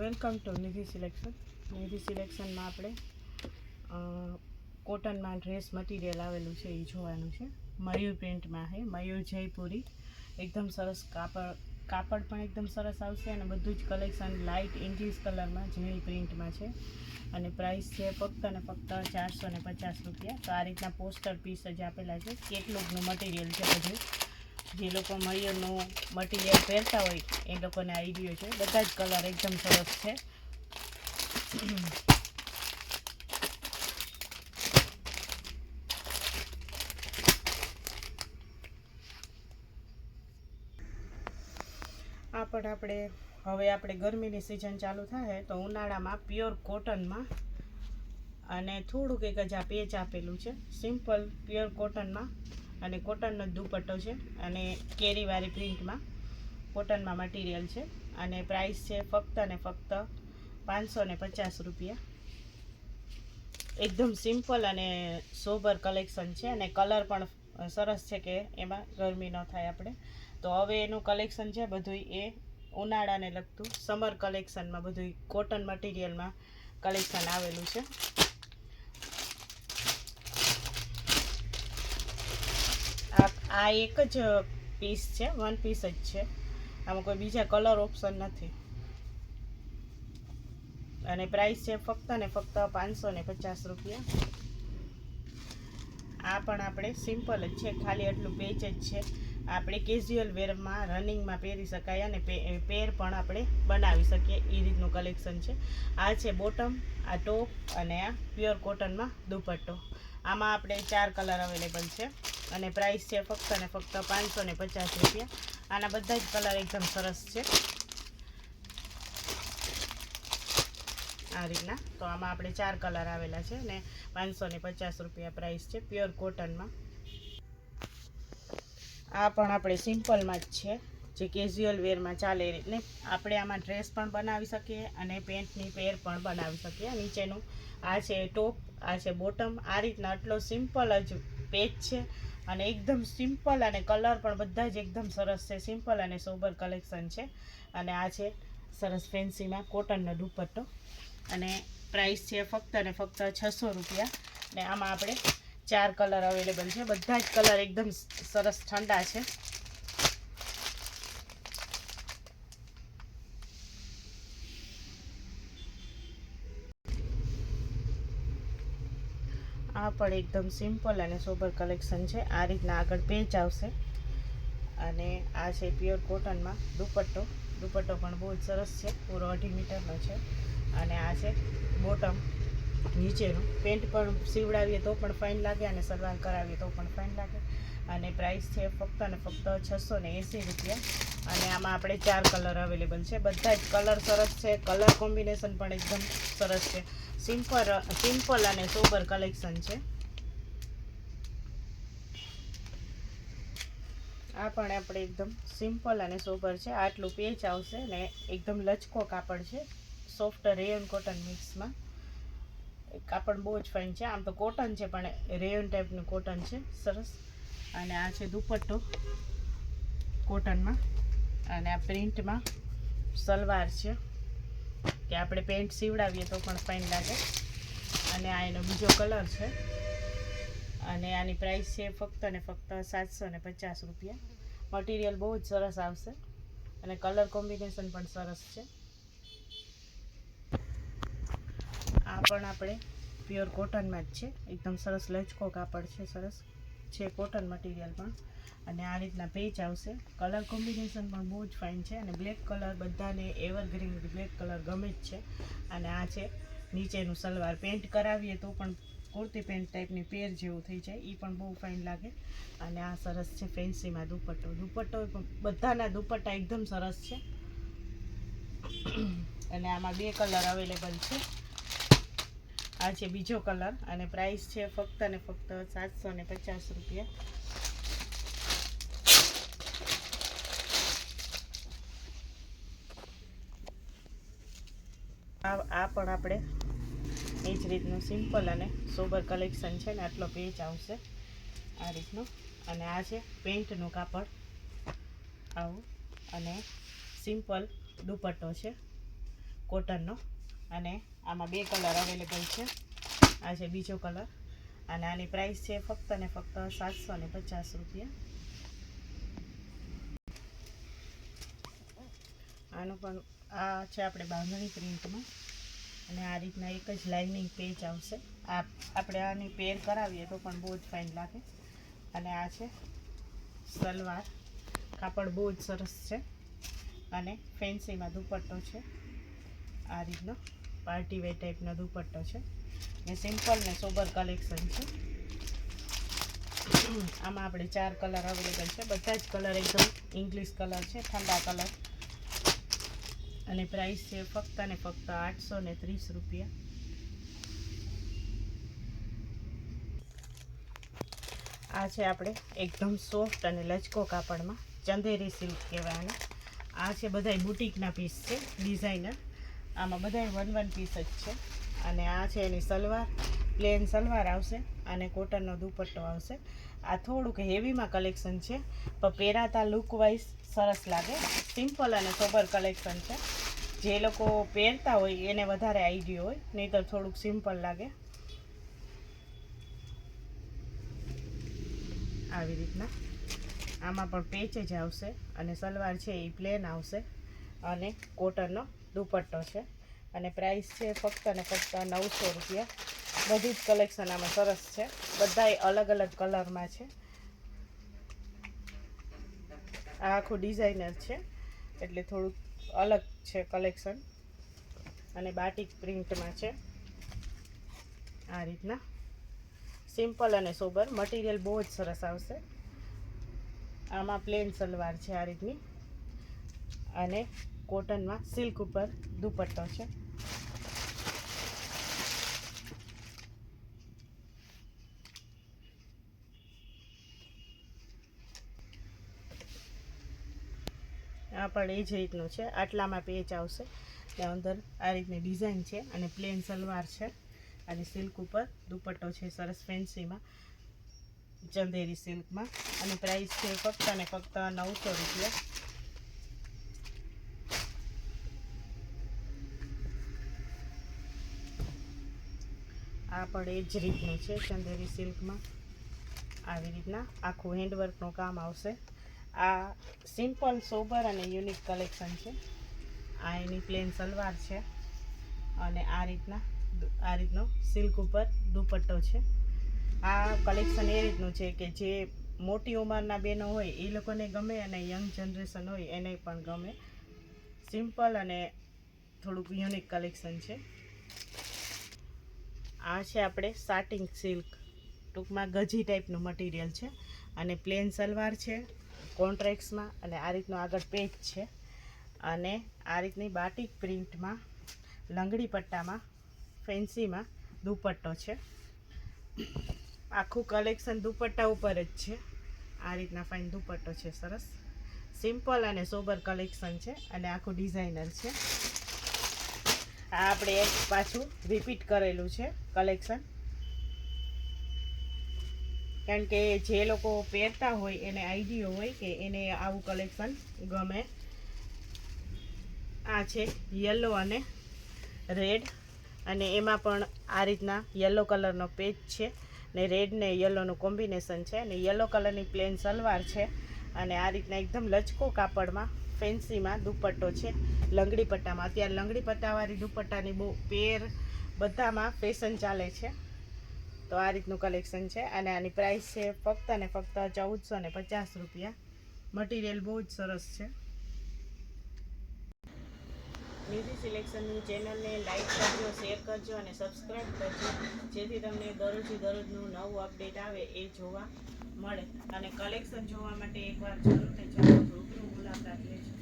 Welcome to Nidhi selection. Nidhi સિલેક્શનમાં આપણે કોટનમાં dress material આવેલું છે એ જોવાનું છે. મયુર પ્રિન્ટમાં છે મયુર જયપુરી. એકદમ સરસ કાપડ કાપડ પણ એકદમ સરસ આવશે અને બધું જ કલેક્શન લાઇટ ઇંગ્લિશ કલરમાં ઝીણી પ્રિન્ટમાં છે. અને પ્રાઇસ છે ફક્ત અને ફક્ત ચારસો ને પચાસ રૂપિયા. તો આ રીતના પોસ્ટર પીસ જ આપેલા છે. કેટલોગનું મટીરિયલ છે બધું. જે લોકો મયુરનું મટીરિયલ પહેરતા હોય, એ લોકોને આઈડિયો છે. બધા જ કલર એકદમ સરસ છે. આ પણ આપણે, હવે આપણે ગરમીની સિઝન ચાલુ થાય તો ઉનાળામાં પ્યોર કોટનમાં અને થોડુંક એક જ આ પેચ આપેલું છે. સિમ્પલ પ્યોર કોટનમાં અને કોટનનો દુપટ્ટો છે અને કેરીવાળી પ્રિન્ટમાં કોટનમાં મટીરિયલ છે. અને પ્રાઇસ છે ફક્ત અને ફક્ત પાંચસો ને પચાસ રૂપિયા. એકદમ સિમ્પલ અને સોબર કલેક્શન છે અને કલર પણ સરસ છે કે એમાં ગરમી ન થાય આપણે. તો હવે એનું કલેક્શન છે બધું એ ઉનાળાને લગતું સમર કલેક્શનમાં બધું કોટન મટીરિયલમાં કલેક્શન આવેલું છે. આ એક જ પીસ છે વન પીસ જ છે. આમાં કોઈ બીજા કલર ઓપ્શન નથી. અને પ્રાઇસ છે ફક્ત ને ફક્ત પાંચસો ને પચાસ રૂપિયા. આ પણ આપણે સિમ્પલ જ છે, ખાલી એટલું પેચ જ છે. આપણે કેઝ્યુઅલ વેરમાં રનિંગમાં પહેરી શકાય અને પેર પણ આપણે બનાવી શકીએ, એ રીતનું કલેક્શન છે. આ છે બોટમ આ ટોપ અને આ પ્યોર કોટનમાં દુપટ્ટો. આમાં આપણે ચાર કલર અવેલેબલ છે. અને પ્રાઇસ છે ફક્ત ને ફક્ત પાંચસો ને પચાસ રૂપિયા. આના બધા જ કલર એકદમ સરસ છે. આ રીતના. તો આમાં આપણે ચાર કલર આવેલા છે અને પાંચસો ને પચાસ રૂપિયા પ્રાઇસ છે પ્યોર કોટનમાં આ પણ આપણે સિમ્પલમાં જ છે. જે કેઝ્યુઅલ વેરમાં ચાલે એ રીતને. આપણે આમાં ડ્રેસ પણ બનાવી શકીએ અને પેન્ટની પેર પણ બનાવી શકીએ. નીચેનું આ છે ટોપ આ છે બોટમ આ રીતના આટલો સિમ્પલ જ પેજ છે. અને એકદમ સિમ્પલ અને કલર પણ બધા જ એકદમ સરસ છે. સિમ્પલ અને સોબર કલેક્શન છે. અને આ છે સરસ ફેન્સીમાં કોટનનો દુપટ્ટો. અને પ્રાઇસ છે ફક્ત અને ફક્ત છસો રૂપિયા. ને આમાં આપણે ચાર કલર અવેલેબલ છે. બધા જ કલર એકદમ સરસ ઠંડા છે. આ પણ એકદમ સિમ્પલ અને સોબર કલેક્શન છે. આ રીતના આગળ પેચ આવશે. અને આ છે પ્યોર કોટનમાં દુપટ્ટો. દુપટ્ટો પણ બહુ જ સરસ છે. પૂરો અઢી મીટરનો છે. અને આ છે બોટમ નીચેનું. પેન્ટ પણ સીવડાવીએ તો પણ ફાઇન લાગે અને સલવાર કરાવીએ તો પણ ફાઇન લાગે. અને પ્રાઇસ છે ફક્ત અને ફક્ત છસો ને એંસી રૂપિયા. અને આમાં આપણે ચાર કલર અવેલેબલ છે. બધા જ કલર સરસ છે. કલર કોમ્બિનેશન પણ એકદમ સરસ છે. સિમ્પલ સિમ્પલ અને સોબર કલેક્શન છે. આ પણ આપણે એકદમ સિમ્પલ અને સોબર છે. આટલું પેચ આવશે ને એકદમ લચકો કાપડ છે. સોફ્ટ રેયન કોટન મિક્સમાં કાપડ બહુ જ ફાઇન છે. આમ તો કોટન છે, પણ રેયન ટાઈપનું કોટન છે. સરસ. અને આ છે દુપટ્ટો કોટનમાં. અને આ પ્રિન્ટમાં સલવાર છે. કે આપણે પેન્ટ સીવડાવીએ તો પણ ફાઇન લાગે. અને આ એનો બીજો કલર છે. અને આની પ્રાઇસ છે ફક્ત ને ફક્ત સાતસો ને પચાસ રૂપિયા. મટીરિયલ બહુ જ સરસ આવશે. અને કલર કોમ્બિનેશન પણ સરસ છે. આ પણ આપણે પ્યોર કોટનમાં જ છે. એકદમ સરસ લચકો કાપડ છે, સરસ. છે કોટન મટીરિયલ પણ. અને આ રીતના પેચ આવશે. કલર કોમ્બિનેશન પણ બહુ જ ફાઇન છે અને બ્લેક કલર બધાને એવરગ્રીન બ્લેક કલર ગમે જ છે. અને આ છે નીચેનું સલવાર. પેન્ટ કરાવીએ તો પણ કુર્તી પેન્ટ ટાઈપની પેર જેવું થઈ જાય. એ પણ બહુ ફાઇન લાગે. અને આ સરસ છે ફેન્સીમાં દુપટ્ટો. દુપટ્ટો બધાના દુપટ્ટા એકદમ સરસ છે. અને આમાં બે કલર અવેલેબલ છે. આ છે બીજો કલર અને પ્રાઇસ છે ફક્ત ને ફક્ત સાતસો ને પચાસ રૂપિયા. આ પણ આપણે એ જ રીતનું સિમ્પલ અને સોબર કલેક્શન છે ને આટલો પેચ આવશે. આ રીતનું. અને આ છે પેન્ટનું કાપડ. આવું. અને સિમ્પલ દુપટ્ટો છે. કોટનનો અને આમાં બે કલર અવેલેબલ છે. આ છે બીજો કલર. અને આની પ્રાઇસ છે ફક્ત ને ફક્ત સાતસો ને પચાસ રૂપિયા. આનું પણ આ છે આપણે બાંધણી પ્રિન્ટમાં. અને આ રીતના એક જ લાઇનિંગ પેજ આવશે. આ આપણે આની પેર કરાવીએ તો પણ બહુ જ ફાઇન લાગે. અને આ છે સલવાર. કાપડ બહુ જ સરસ છે. અને ફેન્સીમાં દુપટ્ટો છે. આ રીતનો. પાર્ટી વેર ટાઈપનો દુપટ્ટો છે. ને સિમ્પલ ને સોબર કલેક્શન છે. આમાં આપણે ચાર કલર અવેલેબલ છે. બધા જ કલર એકદમ ઇંગ્લિશ કલર છે, ઠંડા કલર અને પ્રાઇસ છે ફક્ત ને ફક્ત આઠસો ને ત્રીસ રૂપિયા. આ છે આપણે એકદમ સોફ્ટ અને લચકો કાપડમાં. ચંદેરી સિલ્ક કહેવાય આ છે બધાય બુટીકના પીસ છે ડિઝાઇનર આમાં બધા વન વન પીસ જ છે. અને આ છે એની સલવાર પ્લેન સલવાર આવશે અને કોટનનો દુપટ્ટો આવશે. આ થોડુંક હેવીમાં કલેક્શન છે, પણ પહેરાતા લુક વાઇઝ સરસ લાગે. સિમ્પલ અને સોબર કલેક્શન છે. જે લોકો પહેરતા હોય એને વધારે આઈડિયો હોય, નહીંતર થોડુંક સિમ્પલ લાગે. આવી રીતના. આમાં પણ પેચ જ આવશે અને સલવાર છે એ પ્લેન આવશે અને કોટનનો દુપટ્ટો છે. અને પ્રાઇસ છે ફક્ત અને ફક્ત નવસો રૂપિયા. બધું જ કલેક્શન આમાં સરસ છે. બધાય અલગ અલગ કલરમાં છે. આ આખું ડિઝાઇનર છે. એટલે થોડુંક અલગ છે કલેક્શન અને બાટિક પ્રિન્ટમાં છે. આ રીતના. સિમ્પલ અને સોબર મટીરિયલ બહુ જ સરસ આવશે. આમાં પ્લેન સલવાર છે આ રીતની. અને કોટનમાં સિલ્ક ઉપર દુપટ્ટો છે. આ પણ એ જ રીતનું છે. આટલામાં પેચ આવશે. ત્યાં અંદર આ રીતની ડિઝાઇન છે અને પ્લેન સલવાર છે. અને સિલ્ક ઉપર દુપટ્ટો છે સરસ ફેન્સીમાં. ચંદેરી સિલ્કમાં. અને પ્રાઇસ છે ફક્ત અને ફક્ત નવસો રૂપિયા. આ પણ એ જ રીતનું છે, ચંદેરી સિલ્કમાં. આવી રીતના આખું હેન્ડવર્કનું કામ આવશે. આ સિમ્પલ, સોબર અને યુનિક કલેક્શન છે. આ એની પ્લેન સલવાર છે અને આ રીતના આ રીતનો સિલ્ક ઉપર દુપટ્ટો છે. આ કલેક્શન એ રીતનું છે કે જે મોટી ઉંમરના બહેનો હોય એ લોકોને ગમે અને યંગ જનરેશન હોય એને પણ ગમે. સિમ્પલ અને થોડુંક યુનિક કલેક્શન છે. આ છે આપણે સાટિંગ સિલ્ક ટૂંકમાં ગજી ટાઈપનું મટીરિયલ છે અને પ્લેન સલવાર છે કોન્ટ્રાક્ટ્સમાં અને આ રીતનું આગળ પેજ છે. અને આ રીતની બાટિક પ્રિન્ટમાં લંગડી પટ્ટામાં ફેન્સીમાં દુપટ્ટો છે. આખું કલેક્શન દુપટ્ટા ઉપર જ છે. આ રીતના ફાઇન દુપટ્ટો છે સરસ. સિમ્પલ અને સોબર કલેક્શન છે અને આખું ડિઝાઇનર છે. આ આપણે એક પાછું રિપીટ કરેલું છે કલેક્શન કારણ કે જે લોકો પહેરતા હોય, એને આઈડિયો હોય કે એને આવું કલેક્શન ગમે. આ છે યલો અને રેડ અને એમાં પણ આ રીતના યલો કલરનો પેચ છે. ને રેડ ને યલોનું કોમ્બિનેશન છે. અને યલો કલરની પ્લેન સલવાર છે. અને આ રીતના એકદમ લચકો કાપડમાં, ફેન્સીમાં દુપટ્ટો છે. લંગડી પટ્ટામાં. અત્યારે લંગડી પટ્ટાવાળી દુપટ્ટાની બહુ પેર બધામાં ફેશન ચાલે છે. તો આ રીતનું કલેક્શન છે અને આની પ્રાઇસ છે ફક્ત ને ફક્ત ચૌદસો ને પચાસ રૂપિયા. મટીરિયલ બહુ જ સરસ છે. મ્યુઝિક સિલેક્શનની ચેનલને લાઇક કરજો શેર કરજો અને સબસ્ક્રાઈબ કરજો. જેથી તમને દરરોજે દરરોજનું નવું અપડેટ આવે એ જોવા. મળે. અને કલેક્શન જોવા માટે એકવાર જરૂરથી જરૂર રૂબરૂ મુલાકાત લેજો